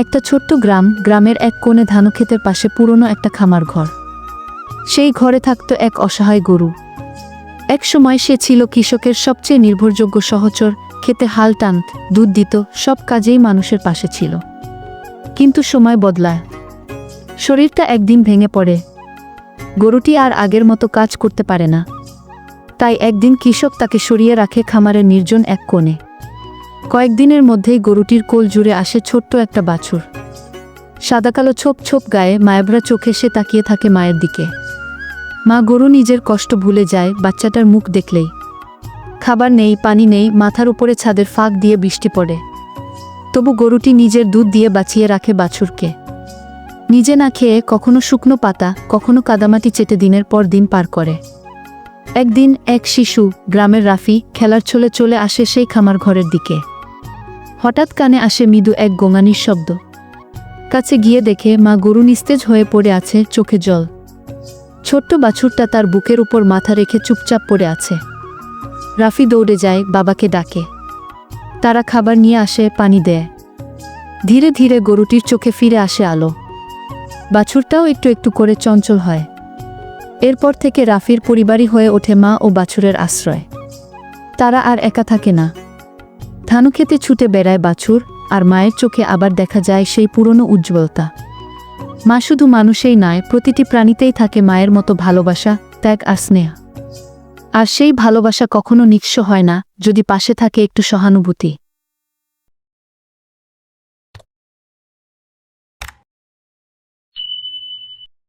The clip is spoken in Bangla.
একটা ছোট্ট গ্রাম, গ্রামের এক কোণে ধানক্ষেতের পাশে পুরনো একটা খামার ঘর। সেই ঘরে থাকত এক অসহায় গরু। এক সময় সে ছিল কৃষকের সবচেয়ে নির্ভরযোগ্য সহচর, খেতে হাল টানত দুধ দিত, সব কাজেই মানুষের পাশে ছিল। কিন্তু সময় বদলায়। শরীরটা একদিন ভেঙে পড়ে। গরুটি আর আগের মতো কাজ করতে পারে না। তাই একদিন কৃষক তাকে সরিয়ে রাখে খামারের নির্জন এক কোণে। কয়েকদিনের মধ্যেই গরুটির কোল জুড়ে আসে ছোট্ট একটা বাছুর। সাদাকালো ছোপ ছোপ গায়ে মায়াভরা চোখে সে তাকিয়ে থাকে মায়ের দিকে। মা গরু নিজের কষ্ট ভুলে যায়, বাচ্চাটার মুখ দেখলেই। খাবার নেই, পানি নেই, মাথার উপরে ছাদের ফাঁক দিয়ে বৃষ্টি পড়ে। তবু গরুটি নিজের দুধ দিয়ে বাঁচিয়ে রাখে বাছুরকে। নিজে না খেয়ে কখনো শুকনো পাতা, কখনো কাদামাটি চেটে দিনের পর দিন পার করে। একদিন এক শিশু, গ্রামের রাফি, খেলার ছলে চলে আসে সেই খামার ঘরের দিকে। হঠাৎ কানে আসে মৃদু এক গোঙানির শব্দ। কাছে গিয়ে দেখে মা গরু নিস্তেজ হয়ে পড়ে আছে চোখে জল। ছোট্ট বাছুরটা তার বুকের উপর মাথা রেখে চুপচাপ পড়ে আছে। রাফি দৌড়ে যায় বাবাকে ডাকে। তারা খাবার নিয়ে আসে, পানি দেয়। ধীরে ধীরে গরুটির চোখে ফিরে আসে আলো। বাছুরটাও একটু একটু করে চঞ্চল হয়। এরপর থেকে রাফির পরিবারই হয়ে ওঠে মা ও বাছুরের আশ্রয়। তারা আর একা থাকে না। ধানুক্ষেতে ছুটে বেড়ায় বাছুর, আর মায়ের চোখে আবার দেখা যায় সেই পুরনো উজ্জ্বলতা। মা শুধু মানুষেই নয়, প্রতিটি প্রাণীতেই থাকে মায়ের মতো ভালোবাসা, ত্যাগ আর স্নেহ। আর সেই ভালোবাসা কখনো নিঃস্ব হয় না, যদি পাশে থাকে একটু সহানুভূতি।